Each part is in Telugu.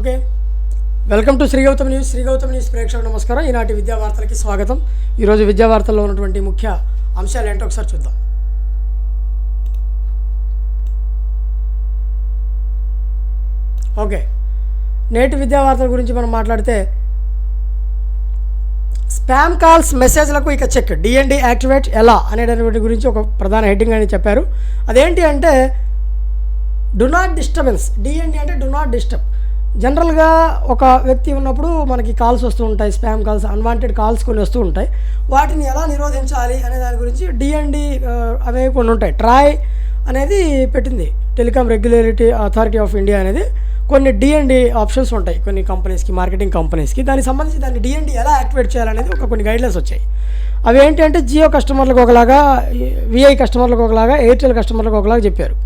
Okay. Welcome to Shri Gautam news. Shri Gautam news ప్రేక్షకులకు నమస్కారం. ఈనాటి విద్యా వార్తలకి స్వాగతం. ఈరోజు విద్యా వార్తల్లో ఉన్నటువంటి ముఖ్య అంశాలు ఏంటో ఒకసారి చూద్దాం. ఓకే. నేటి విద్యా వార్తల గురించి మనం మాట్లాడితే స్పామ్ కాల్స్ మెసేజ్లకు ఇక చెక్. డిఎన్డి యాక్టివేట్ ఎలా అనేటటువంటి గురించి ఒక ప్రధాన హెడ్డింగ్ అని చెప్పారు. అదేంటి అంటే డు నాట్ డిస్టర్బెన్స్. డిఎన్డి అంటే డు నాట్ డిస్టర్బ్. జనరల్గా ఒక వ్యక్తి ఉన్నప్పుడు మనకి కాల్స్ వస్తూ ఉంటాయి స్పామ్ కాల్స్ అన్వాంటెడ్ కాల్స్ కొన్ని వస్తూ ఉంటాయి. వాటిని ఎలా నిరోధించాలి అనే దాని గురించి డిఎన్డి అవే కొన్ని ఉంటాయి. ట్రాయ్ అనేది పెట్టింది. Telecom regulatory authority of India అనేది కొన్ని డిఎండి ఆప్షన్స్ ఉంటాయి. కొన్ని కంపెనీస్కి మార్కెటింగ్ కంపెనీస్కి. దానికి సంబంధించి దాన్ని డిఎండి ఎలా యాక్టివేట్ చేయాలనేది ఒక కొన్ని గైడ్లైన్స్ వచ్చాయి. అవి ఏంటి అంటే జియో కస్టమర్లకు ఒకలాగా విఐ కస్టమర్లకు ఒకలాగా ఎయిర్టెల్ కస్టమర్లకు ఒకలాగా చెప్పారు.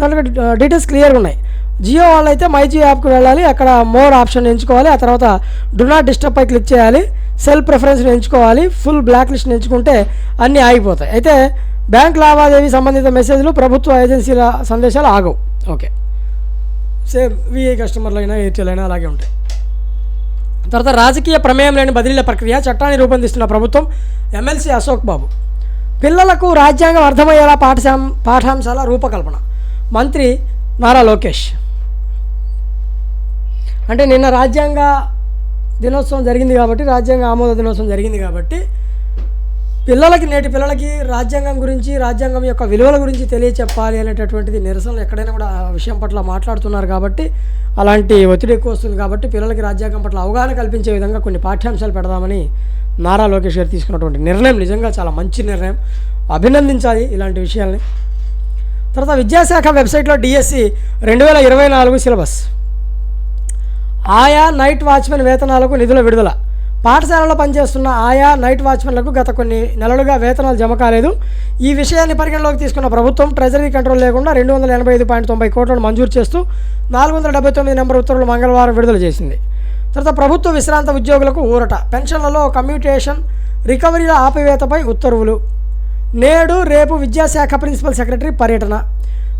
దాంట్లో డీటెయిల్స్ క్లియర్గా ఉన్నాయి. జియో వాళ్ళైతే మై జియో యాప్కి వెళ్ళాలి. అక్కడ మోర్ ఆప్షన్ ఎంచుకోవాలి. ఆ తర్వాత డు నాట్ డిస్టర్బ్ పై క్లిక్ చేయాలి. సెల్ ప్రిఫరెన్స్ని ఎంచుకోవాలి. ఫుల్ బ్లాక్ లిస్ట్ని ఎంచుకుంటే అన్నీ ఆగిపోతాయి. అయితే బ్యాంక్ లావాదేవీ సంబంధిత మెసేజ్లు ప్రభుత్వ ఏజెన్సీల సందేశాలు ఆగవు. ఓకే. సేమ్ విఐ కస్టమర్లు అయినా ఎయిర్టెల్ అయినా అలాగే ఉంటాయి. తర్వాత రాజకీయ ప్రమేయం లేని బదిలీల ప్రక్రియ చట్టాన్ని రూపొందిస్తున్న ప్రభుత్వం ఎమ్మెల్సీ అశోక్ బాబు. పిల్లలకు రాజ్యాంగం అర్థమయ్యేలా పాఠశాం పాఠాంశాల రూపకల్పన. మంత్రి నారా లోకేష్. అంటే నిన్న రాజ్యాంగ దినోత్సవం జరిగింది కాబట్టి రాజ్యాంగ ఆమోద దినోత్సవం జరిగింది కాబట్టి పిల్లలకి నేటి పిల్లలకి రాజ్యాంగం గురించి రాజ్యాంగం యొక్క విలువల గురించి తెలియచెప్పాలి అనేటటువంటిది నిరసనలు ఎక్కడైనా కూడా ఆ విషయం పట్ల మాట్లాడుతున్నారు కాబట్టి అలాంటి ఒత్తిడి ఎక్కువ వస్తుంది కాబట్టి పిల్లలకి రాజ్యాంగం పట్ల అవగాహన కల్పించే విధంగా కొన్ని పాఠ్యాంశాలు పెడదామని నారా లోకేష్ గారు తీసుకున్నటువంటి నిర్ణయం నిజంగా చాలా మంచి నిర్ణయం. అభినందించాలి ఇలాంటి విషయాల్ని. తర్వాత విద్యాశాఖ వెబ్సైట్లో డిఎస్సి రెండు వేల ఇరవై నాలుగు సిలబస్. ఆయా నైట్ వాచ్మెన్ వేతనాలకు నిధుల విడుదల. పాఠశాలలో పనిచేస్తున్న ఆయా నైట్ వాచ్మెన్లకు గత కొన్ని నెలలుగా వేతనాలు జమ కాలేదు. ఈ విషయాన్ని పరిగణలోకి తీసుకున్న ప్రభుత్వం ట్రెజరీ కంట్రోల్ లేకుండా రెండు వందల ఎనభై ఐదు పాయింట్ తొంభై కోట్లను మంజూరు చేస్తూ నాలుగు వందల డెబ్బై తొమ్మిది నెంబర్ ఉత్తర్వులు మంగళవారం విడుదల చేసింది. తర్వాత ప్రభుత్వ విశ్రాంత ఉద్యోగులకు ఊరట. పెన్షన్లలో కమ్యూటేషన్ రికవరీల ఆపివేతపై ఉత్తర్వులు నేడు రేపు విద్యాశాఖ ప్రిన్సిపల్ సెక్రటరీ పర్యటన.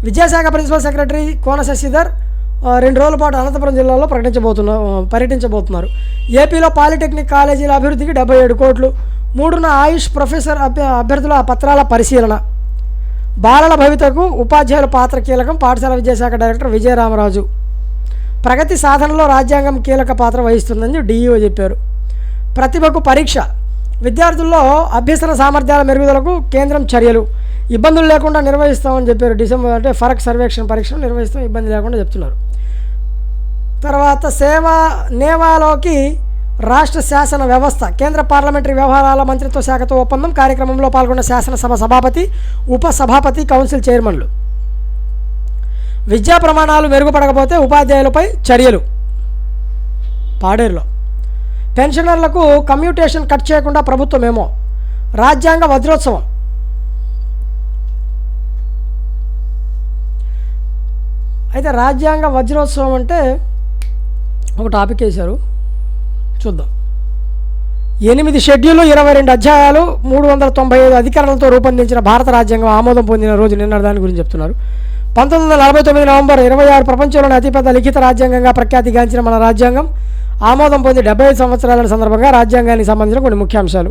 విద్యాశాఖ ప్రిన్సిపల్ సెక్రటరీ కోన శశిధర్ రెండు రోజుల పాటు అనంతపురం జిల్లాలో ప్రకటించబోతున్న పర్యటించబోతున్నారు. ఏపీలో పాలిటెక్నిక్ కాలేజీల అభివృద్ధికి డెబ్బై ఏడు కోట్లు మూడున్న ఆయుష్ ప్రొఫెసర్ అభ్య అభ్యర్థుల పత్రాల పరిశీలన. బాలల భవితకు ఉపాధ్యాయుల పాత్ర కీలకం పాఠశాల విద్యాశాఖ డైరెక్టర్ విజయరామరాజు. ప్రగతి సాధనలో రాజ్యాంగం కీలక పాత్ర వహిస్తుందని డిఈఓ చెప్పారు. ప్రతిభకు పరీక్ష విద్యార్థుల్లో అభ్యసన సామర్థ్యాల మెరుగుదలకు కేంద్రం చర్యలు. ఇబ్బందులు లేకుండా నిర్వహిస్తామని చెప్పారు. డిసెంబర్ అంటే ఫరక్ సర్వేక్షణ పరీక్షను నిర్వహిస్తాం ఇబ్బంది లేకుండా చెప్తున్నారు. తర్వాత సేవా నేవాలోకి రాష్ట్ర శాసన వ్యవస్థ కేంద్ర పార్లమెంటరీ వ్యవహారాల మంత్రిత్వ శాఖతో ఒప్పందం కార్యక్రమంలో పాల్గొన్న శాసనసభ సభాపతి ఉప సభాపతి కౌన్సిల్ చైర్మన్లు. విద్యా ప్రమాణాలు మెరుగుపడకపోతే ఉపాధ్యాయులపై చర్యలు. పాడేరులో. పెన్షనర్లకు కమ్యూటేషన్ కట్ చేయకుండా ప్రభుత్వమేమో. రాజ్యాంగ వజ్రోత్సవం. అయితే రాజ్యాంగ వజ్రోత్సవం అంటే ఒక టాపిక్ వేశారు. చూద్దాం. ఎనిమిది షెడ్యూల్ ఇరవై రెండు అధ్యాయాలు మూడు వందల తొంభై ఐదు అధికారులతో రూపొందించిన భారత రాజ్యాంగం ఆమోదం పొందిన రోజు నిన్న దాని గురించి చెప్తున్నారు. పంతొమ్మిది వందల నలభై తొమ్మిది నవంబర్ ఇరవై ఆరు ప్రపంచంలోని అతిపెద్ద లిఖిత రాజ్యాంగంగా ప్రఖ్యాతిగాంచిన మన రాజ్యాంగం ఆమోదం పొంది డెబ్బై ఐదు సంవత్సరాల సందర్భంగా రాజ్యాంగానికి సంబంధించిన కొన్ని ముఖ్యాంశాలు.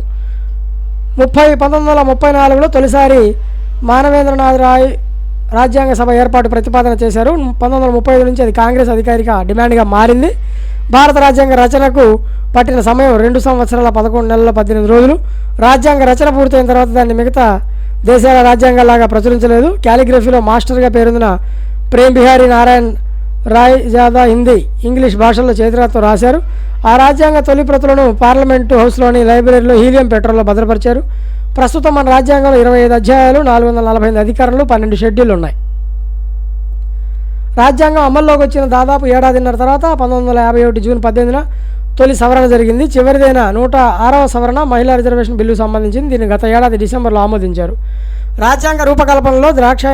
ముప్పై పంతొమ్మిది వందల ముప్పై నాలుగులో తొలిసారి మానవేంద్రనాథ్ రాయ్ రాజ్యాంగ సభ ఏర్పాటు ప్రతిపాదన చేశారు. పంతొమ్మిది వందల ముప్పై ఐదు నుంచి అది కాంగ్రెస్ అధికారిక డిమాండ్గా మారింది. భారత రాజ్యాంగ రచనకు పట్టిన సమయం రెండు సంవత్సరాల పదకొండు నెలల పద్దెనిమిది రోజులు. రాజ్యాంగ రచన పూర్తయిన తర్వాత దాన్ని మిగతా దేశాల రాజ్యాంగాలాగా ప్రచురించలేదు. క్యాలిగ్రఫీలో మాస్టర్గా పేరొందిన ప్రేమ్ బిహారీ నారాయణ్ రాయ్ జాదా హిందీ ఇంగ్లీష్ భాషల్లో చేతిరాతో రాశారు. ఆ రాజ్యాంగ తొలి ప్రతులను పార్లమెంటు హౌస్లోని లైబ్రరీలో హీలియం పెట్రోల్లో భద్రపరిచారు. ప్రస్తుతం మన రాజ్యాంగంలో ఇరవై ఐదు అధ్యాయాలు నాలుగు వందల నలభై ఐదు అధికారులు పన్నెండు షెడ్యూల్ ఉన్నాయి. రాజ్యాంగం అమల్లోకి వచ్చిన దాదాపు ఏడాదిన్నర తర్వాత పంతొమ్మిది వందల యాభై ఒకటి జూన్ పద్దెనిమిదిన తొలి సవరణ జరిగింది. చివరిదైన నూట ఆరవ సవరణ మహిళా రిజర్వేషన్ బిల్లు సంబంధించింది. దీన్ని గత ఏడాది డిసెంబర్లో ఆమోదించారు. రాజ్యాంగ రూపకల్పనలో ద్రాక్ష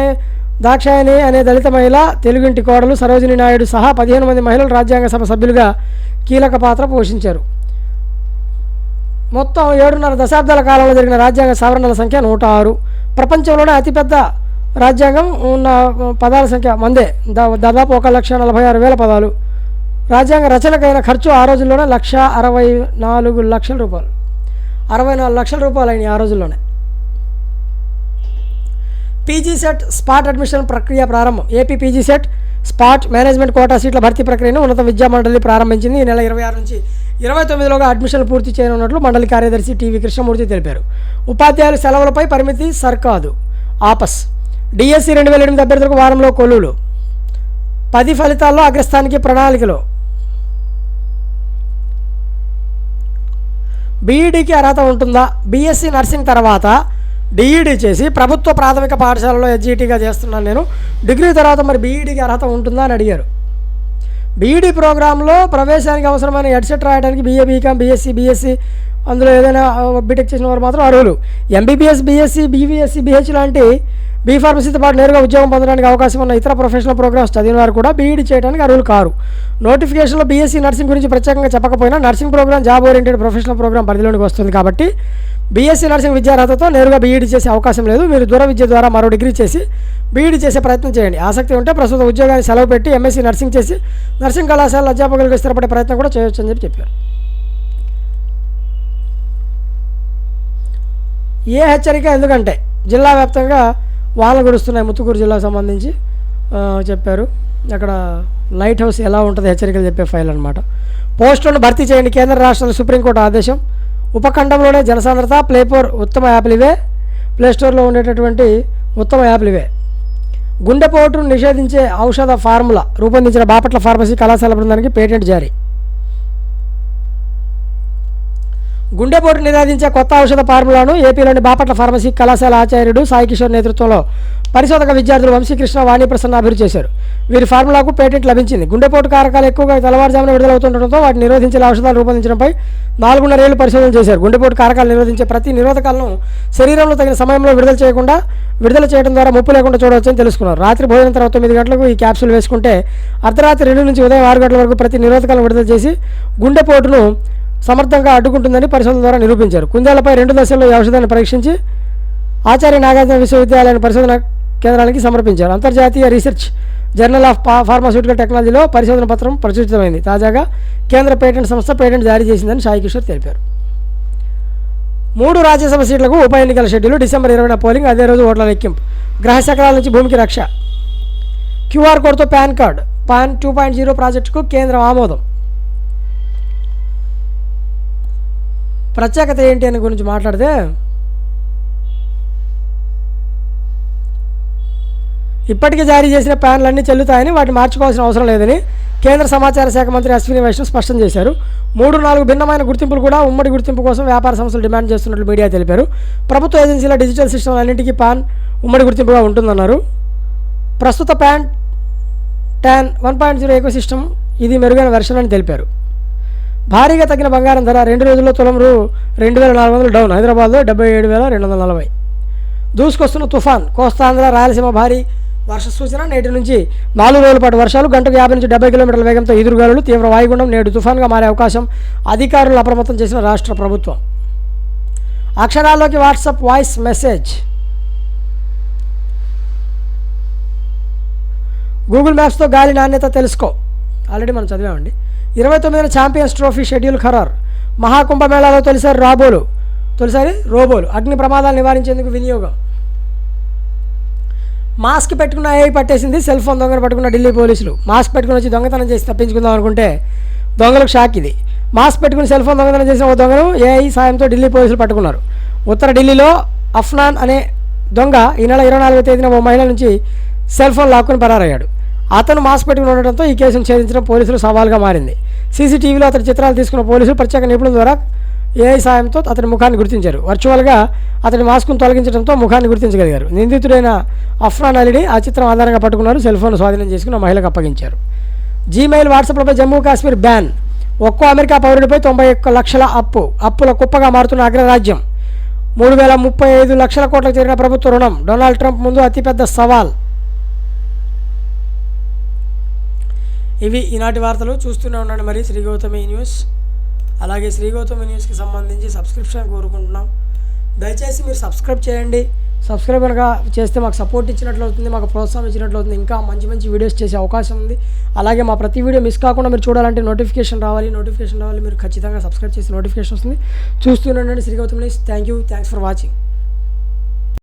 దాక్షాయణి అనే దళిత మహిళ తెలుగింటి కోడలు సరోజిని నాయుడు సహా పదిహేను మంది మహిళలు రాజ్యాంగ సభ సభ్యులుగా కీలక పాత్ర పోషించారు. మొత్తం ఏడున్నర దశాబ్దాల కాలంలో జరిగిన రాజ్యాంగ సవరణల సంఖ్య నూట ఆరు ప్రపంచంలోనే అతిపెద్ద రాజ్యాంగం ఉన్న పదాల సంఖ్య మందే. దాదాపు ఒక లక్ష నలభై ఆరు వేల పదాలు. రాజ్యాంగ రచనకైన ఖర్చు ఆ రోజుల్లోనే లక్ష అరవై నాలుగు లక్షల రూపాయలు. అరవై నాలుగు లక్షల రూపాయలు అయినాయి ఆ రోజుల్లోనే. పీజీ సెట్ స్పాట్ అడ్మిషన్ ప్రక్రియ ప్రారంభం. AP PG CET spot management quota సీట్ల భర్తీ ప్రక్రియను ఉన్నత విద్యా మండలి ప్రారంభించింది. ఈ నెల ఇరవై ఆరు నుంచి ఇరవై తొమ్మిదిలోగా అడ్మిషన్లు పూర్తి చేయనున్నట్లు మండలి కార్యదర్శి టీవీ కృష్ణమూర్తి తెలిపారు. ఉపాధ్యాయుల సెలవులపై పరిమితి సర్కాదు. ఆపస్. డిఎస్సి రెండు వేల ఎనిమిది అభ్యర్థులకు వారంలో కొలువులు. పది ఫలితాల్లో అగ్రస్థానికి ప్రణాళికలో. బీఈడీకి అర్హత ఉంటుందా? బీఎస్సీ నర్సింగ్ తర్వాత డిఈడి చేసి ప్రభుత్వ ప్రాథమిక పాఠశాలలో ఎస్జీటీగా చేస్తున్నాను నేను. డిగ్రీ తర్వాత మరి బీఈడీకి అర్హత ఉంటుందా అని అడిగారు. బీఈడీ ప్రోగ్రాంలో ప్రవేశానికి అవసరమైన హెడ్సెట్ రాయడానికి బీఏ బీకామ్ బీఎస్సీ బీఎస్సీ అందులో ఏదైనా బీటెక్ చేసిన వారు మాత్రం అర్హులు. ఎంబీబీఎస్ బీఎస్సీ బీవీఎస్సీ బీహెచ్ లాంటి బీ ఫార్మసీతో పాటు నేరుగా ఉద్యోగం పొందడానికి అవకాశం ఉన్న ఇతర ప్రొఫెషనల్ ప్రోగ్రామ్స్ చదివిన వారు కూడా బీఈడీ చేయడానికి అర్హులు కారు. నోటిఫికేషన్లో బీఎస్సీ నర్సింగ్ గురించి ప్రత్యేకంగా చెప్పకపోయినా nursing program job oriented professional program పరిధిలోనికి వస్తుంది కాబట్టి బీఎస్సీ నర్సింగ్ విద్యార్హతతో నేరుగా బీఈడీ చేసే అవకాశం లేదు. మీరు దూర విద్య ద్వారా మరో డిగ్రీ చేసి బీఈడీ చేసే ప్రయత్నం చేయండి. ఆసక్తి ఉంటే ప్రస్తుత ఉద్యోగాన్ని సెలవు పెట్టి ఎంఎస్సీ నర్సింగ్ చేసి నర్సింగ్ కళాశాల అధ్యాపకులకు స్థిరపడే ప్రయత్నం కూడా చేయొచ్చు అని చెప్పి చెప్పారు. ఏ హెచ్చరిక ఎందుకంటే జిల్లా వ్యాప్తంగా వానలు కురుస్తున్నాయి. ముత్తుకూరు జిల్లాకు సంబంధించి చెప్పారు. అక్కడ లైట్ హౌస్ ఎలా ఉంటుంది హెచ్చరికలు చెప్పే ఫైల్ అనమాట పోస్టులను భర్తీ చేయండి. కేంద్ర రాష్ట్రాల సుప్రీంకోర్టు ఆదేశం. ఉపఖండంలోనే జనసాంద్రత ప్లేపోర్ ఉత్తమ యాప్లు ఇవే. ప్లేస్టోర్లో ఉండేటటువంటి ఉత్తమ యాప్లు ఇవే. గుండెపోటును నిషేధించే ఔషధ ఫార్ములా రూపొందించిన బాపట్ల ఫార్మసీ కళాశాల బృందానికి పేటెంట్ జారీ. గుండెపోటు నిరోధించే కొత్త ఔషధ ఫార్ములాను ఏపీలోని బాపట్ల ఫార్మసీ కళాశాల ఆచార్యుడు సాయి కిషోర్ నేతృత్వంలో పరిశోధక విద్యార్థులు వంశీకృష్ణ వాణి ప్రసన్న అభివృద్ధి చేశారు. వీరి ఫార్ములాకు పేటెంట్ లభించింది. గుండెపోటు కారకాలు ఎక్కువగా తెల్లవారుజామున విడుదలవుతుండటంతో వాటిని నిరోధించే ఔషధాలు రూపొందించడంపై నాలుగున్నరేళ్ళు పరిశోధన చేశారు. గుండెపోటు కారకాలు నిరోధించే ప్రతి నిరోధకాలను శరీరంలో తగిన సమయంలో విడుదల చేయకుండా విడుదల చేయడం ద్వారా ముప్పు లేకుండా చూడవచ్చని తెలుసుకున్నారు. రాత్రి భోజనం తర్వాత తొమ్మిది గంటలకు ఈ క్యాప్సూల్ వేసుకుంటే అర్ధరాత్రి రెండు నుంచి ఉదయం ఆరు గంటల వరకు ప్రతి నిరోధకాలను విడుదల చేసి గుండెపోటును సమర్థంగా అడ్డుకుంటుందని పరిశోధన ద్వారా నిరూపించారు. కుందేళ్ళపై రెండు దశల్లో ఈ ఔషధాన్ని పరీక్షించి ఆచార్య నాగార్జున విశ్వవిద్యాలయం పరిశోధన కేంద్రానికి సమర్పించారు. అంతర్జాతీయ రీసెర్చ్ జర్నల్ ఆఫ్ ఫార్మాస్యూటికల్ టెక్నాలజీలో పరిశోధన పత్రం ప్రచురితమైంది. తాజాగా కేంద్ర పేటెంట్ సంస్థ పేటెంట్ జారీ చేసిందని సాయి కిషోర్ తెలిపారు. మూడు రాజ్యసభ సీట్లకు ఉప ఎన్నికల షెడ్యూల్ డిసెంబర్ ఇరవైన పోలింగ్ అదే రోజు ఓట్ల లెక్కింపు. గ్రహ శకలాల నుంచి భూమికి రక్ష. క్యూఆర్ కోడ్తో PAN card. PAN two point zero ప్రాజెక్టుకు కేంద్రం ఆమోదం. ప్రత్యేకత ఏంటి అని గురించి మాట్లాడితే ఇప్పటికే జారీ చేసిన ప్యాన్లన్నీ చెల్లుతాయని వాటిని మార్చుకోవాల్సిన అవసరం లేదని కేంద్ర సమాచార శాఖ మంత్రి అశ్విని వైష్ణవ్ స్పష్టం చేశారు. మూడు నాలుగు భిన్నమైన గుర్తింపులు కూడా ఉమ్మడి గుర్తింపు కోసం వ్యాపార సంస్థలు డిమాండ్ చేస్తున్నట్లు మీడియా తెలిపారు. ప్రభుత్వ ఏజెన్సీల డిజిటల్ సిస్టమ్ అన్నింటికీ పాన్ ఉమ్మడి గుర్తింపుగా ఉంటుందన్నారు. ప్రస్తుత PAN TAN one point zero ecosystem ఇది మెరుగైన వెర్షన్ అని తెలిపారు. భారీగా తగ్గిన బంగారం ధర రెండు రోజుల్లో తులం రూ రెండు వేల నాలుగు వందలు డౌన్. హైదరాబాద్లో డెబ్బై ఏడు వేల రెండు వందల నలభై. దూసుకొస్తున్న తుఫాన్ కోస్తాంధ్ర రాయలసీమ భారీ వర్ష సూచన నేటి నుంచి నాలుగు రోజుల పాటు వర్షాలు గంటకు యాభై నుంచి డెబ్బై కిలోమీటర్ల వేగంతో ఎదురుగాలులు తీవ్ర వాయుగుండం నేడు తుఫాన్గా మారే అవకాశం అధికారులు అప్రమత్తం చేసిన రాష్ట్ర ప్రభుత్వం. అక్షరాల్లోకి వాట్సాప్ వాయిస్ మెసేజ్. గూగుల్ మ్యాప్స్తో గాలి నాణ్యత తెలుసుకో. ఆల్రెడీ మనం చదివామండి. ఇరవై తొమ్మిదిన ఛాంపియన్స్ ట్రోఫీ షెడ్యూల్ ఖరారు. మహాకుంభమేళాలో తొలిసారి రాబోలు. తొలిసారి రోబోలు. అగ్ని ప్రమాదాలు నివారించేందుకు వినియోగం. మాస్క్ పెట్టుకున్న ఏఐ పట్టేసింది సెల్ ఫోన్ దొంగను పట్టుకున్న ఢిల్లీ పోలీసులు. మాస్క్ పెట్టుకుని వచ్చి దొంగతనం చేసి తప్పించుకుందాం అనుకుంటే దొంగలకు షాక్ ఇది. మాస్క్ పెట్టుకుని సెల్ ఫోన్ దొంగతనం చేసిన ఓ దొంగను ఏఐ సాయంతో ఢిల్లీ పోలీసులు పట్టుకున్నారు. ఉత్తర ఢిల్లీలో అఫ్నాన్ అనే దొంగ ఈ నెల ఇరవై నాలుగో తేదీన ఓ మహిళ నుంచి సెల్ ఫోన్ లాక్కుని పరారయ్యాడు. అతను మాస్క్ పెట్టుకుని ఉండటంతో ఈ కేసును ఛేదించడం పోలీసులు సవాల్గా మారింది. సీసీటీవీలో అతని చిత్రాలు తీసుకున్న పోలీసులు ప్రత్యేక నిపుణుల ద్వారా ఏఐ సాయంతో అతని ముఖాన్ని గుర్తించారు. వర్చువల్గా అతని మాస్కును తొలగించడంతో ముఖాన్ని గుర్తించగలిగారు. నిందితుడైన అఫ్రాన్ అలీని ఆ చిత్రం ఆధారంగా పట్టుకున్నారు. సెల్ ఫోన్ స్వాధీనం చేసుకుని మహిళకు అప్పగించారు. జీమెయిల్ వాట్సాప్లపై జమ్మూ కాశ్మీర్ బ్యాన్. ఒక్కో అమెరికా పౌరుడిపై తొంభై ఒక్క లక్షల అప్పు అప్పుల కుప్పగా మారుతున్న అగ్రరాజ్యం. మూడు వేల ముప్పై ఐదు లక్షల కోట్లకు చేరిన ప్రభుత్వ రుణం. డొనాల్డ్ ట్రంప్ ముందు అతిపెద్ద సవాల్. ఇవి ఈనాటి వార్తలు. చూస్తూనే ఉండండి మరి శ్రీ గౌతమి న్యూస్. అలాగే శ్రీ గౌతమి న్యూస్కి సంబంధించి సబ్స్క్రిప్షన్ కోరుకుంటున్నాం. దయచేసి మీరు సబ్స్క్రైబ్ చేయండి. సబ్స్క్రైబ్ కనుక చేస్తే మాకు సపోర్ట్ ఇచ్చినట్లు అవుతుంది మాకు ప్రోత్సాహం ఇచ్చినట్లు అవుతుంది. ఇంకా మంచి మంచి వీడియోస్ చేసే అవకాశం ఉంది. అలాగే మా ప్రతి వీడియో మిస్ కాకుండా మీరు చూడాలంటే నోటిఫికేషన్ రావాలి. నోటిఫికేషన్ రావాలి మీరు ఖచ్చితంగా సబ్స్క్రైబ్ చేసి నోటిఫికేషన్ వస్తుంది. చూస్తూనే Shri Gautam thank you thanks for watching.